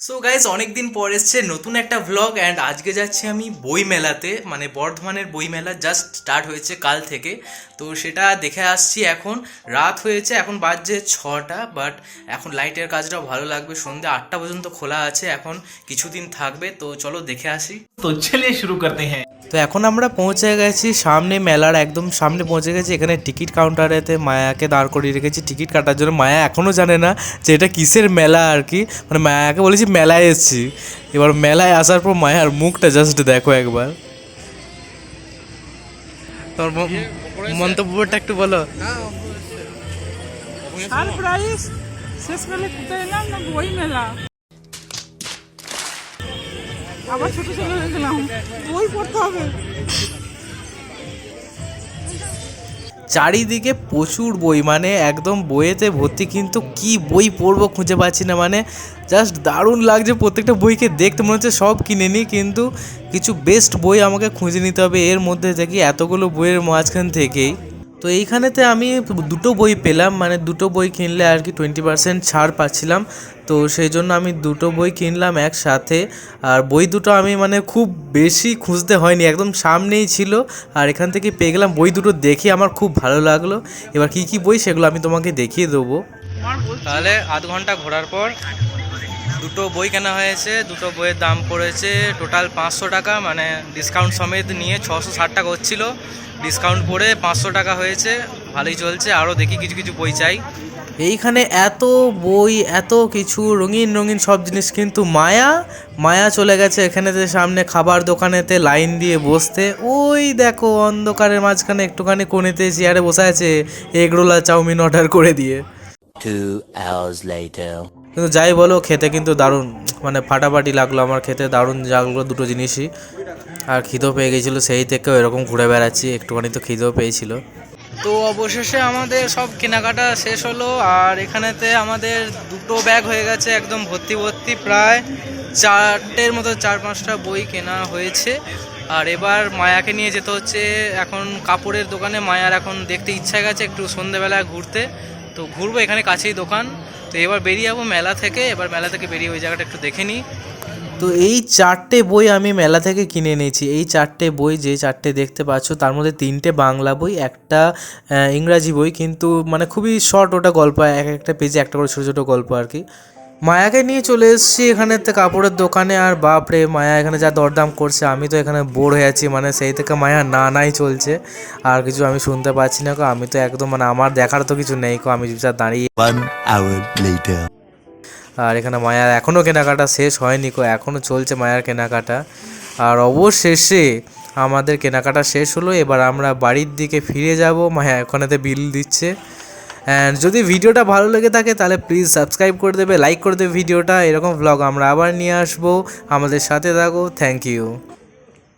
So guys অনেকদিন পর এসছে নতুন একটা ভ্লগ অ্যান্ড আজকে যাচ্ছি আমি বই মেলাতে। মানে বর্ধমানের বই মেলা জাস্ট স্টার্ট হয়েছে কাল থেকে। তো সেটা দেখে আসছি এখন। রাত হয়েছে, এখন বাজছে ছটা বাট এখন লাইটের কাজটাও ভালো লাগবে। সন্ধ্যে আটটা পর্যন্ত খোলা আছে, এখন কিছুদিন থাকবে। তো চলো দেখে আসি। তো ছেলে শুরু করতে হ্যাঁ। তো এখন আমরা পৌঁছে গেছি সামনে মেলার একদম সামনে পৌঁছে গেছি এখানে টিকিট কাউন্টারেতে মায়াকে দাঁড় করিয়ে রেখেছি। টিকিট কাটার জন্য মায়া এখনও জানে না যে এটা কিসের মেলা আর কি। মানে মায়াকে বলেছি মেলায় এসেছি। এবার মেলায় আসার পর মায়ার মুখটা জাস্ট দেখো একবার। তোর মন্তব্যটা একটু বলো। সারপ্রাইজ শেষ মেলে কোথায় এলাম? না বই মেলা। আবার ছোট ছেলে গেলাম বই পড়তে হবে। চারিদিকে প্রচুর বই মানে একদম বইয়েতে ভর্তি, কিন্তু কি বই পড়ব খুঁজে পাচ্ছি না মানে জাস্ট দারুণ লাগছে প্রত্যেকটা বইকে দেখতে, মনে হচ্ছে সব কিনে নিই কিন্তু কিছু বেস্ট বই আমাকে খুঁজে নিতে হবে। এর মধ্যে থেকে এতগুলো বইয়ের মাঝখান থেকেই তো এইখানেতে আমি দুটো বই পেলাম মানে দুটো বই কিনলে আর কি টোয়েন্টি পার্সেন্ট ছাড় পাচ্ছিলাম। তো সেই জন্য আমি দুটো বই কিনলাম একসাথে। আর বই দুটো আমি মানে খুব বেশি খুঁজতে হয়নি, একদম সামনেই ছিল। আর এখান থেকে পেয়ে গেলাম বই দুটো দেখে আমার খুব ভালো লাগল। এবার কি কি বই সেগুলো আমি তোমাকে দেখিয়ে দেবো। তাহলে আধ ঘণ্টা ঘোরার পর দুটো বই কেনা হয়েছে দুটো বইয়ের দাম পড়েছে টোটাল পাঁচশো টাকা মানে ডিসকাউন্ট সমেত নিয়ে ছশো ষাট টাকা হচ্ছিল। ডিসকাউন্ট পড়ে পাঁচশো টাকা হয়েছে ভালোই চলছে আরও দেখি কিছু কিছু বই চাই। এইখানে এত বই এত কিছু রঙিন রঙিন সব জিনিস কিন্তু মায়া মায়া চলে গেছে এখানেতে সামনে খাবার দোকানেতে লাইন দিয়ে বসতে। ওই দেখো অন্ধকারের মাঝখানে একটুখানি কোণেতে চেয়ারে বসে আছে এগরোলা চাউমিন অর্ডার করে দিয়ে। Two hours later. কিন্তু যাই বলো, খেতে কিন্তু দারুণ মানে ফাটাফাটি লাগল আমার খেতে, দারুণ লাগল দুটো জিনিসই। আর খিদেও পেয়ে গেছিল, সেই থেকে এরকম ঘুরে বেড়াচ্ছি, একটুখানি তো খিদেও পেয়েছিল। তো অবশেষে আমাদের সব কেনাকাটা শেষ হলো, আর এখানেতে আমাদের দুটো ব্যাগ হয়ে গেছে, একদম ভর্তি ভর্তি, প্রায় চারটের মতো, চার পাঁচটা বই কেনা হয়েছে। আর এবার মায়াকে নিয়ে যেতে হচ্ছে, এখন কাপড়ের দোকানে, মায়ার এখন দেখতে ইচ্ছা গেছে একটু সন্ধেবেলায় ঘুরতে। তো ঘুরবো এখানে কাছেই দোকান তো এবার বেরিয়ে যাব মেলা থেকে। এবার মেলা থেকে বেরিয়ে ওই জায়গাটা একটু দেখে নিই। তো এই চারটে বই আমি মেলা থেকে কিনে নিয়েছি এই চারটে বই যে চারটে দেখতে পাচ্ছ, তার মধ্যে তিনটে বাংলা বই, একটা ইংরাজি বই। কিন্তু মানে খুবই শর্ট ওটা গল্প, এক একটা পেজে একটা করে ছোটো ছোটো গল্প আর কি। মায়াকে নিয়ে চলে এসেছি এখানে তো কাপড়ের দোকানে আর বাপরে মায়া এখানে যা দরদাম করছে আমি তো এখানে বোর হয়ে আছি মানে সেই থেকে মায়া না নাই চলছে। আর কিছু আমি শুনতে পাচ্ছি না কো আমি তো একদম মানে আমার দেখার তো কিছু নেই কো আমি চুপচাপ দাঁড়িয়ে. আর এখানে মায়ার এখনও কেনাকাটা শেষ হয়নি কো এখনও চলছে মায়ার কেনাকাটা। আর অবশেষে আমাদের কেনাকাটা শেষ হলো এবার আমরা বাড়ির দিকে ফিরে যাব মায়া এখানেতে বিল দিচ্ছে। অ্যান্ড যদি ভিডিওটা ভালো লেগে থাকে, তাহলে প্লিজ সাবস্ক্রাইব করে দেবে লাইক করে দেবে ভিডিওটা। এরকম ভ্লগ আমরা আবার নিয়ে আসব। আমাদের সাথে থাকো। Thank you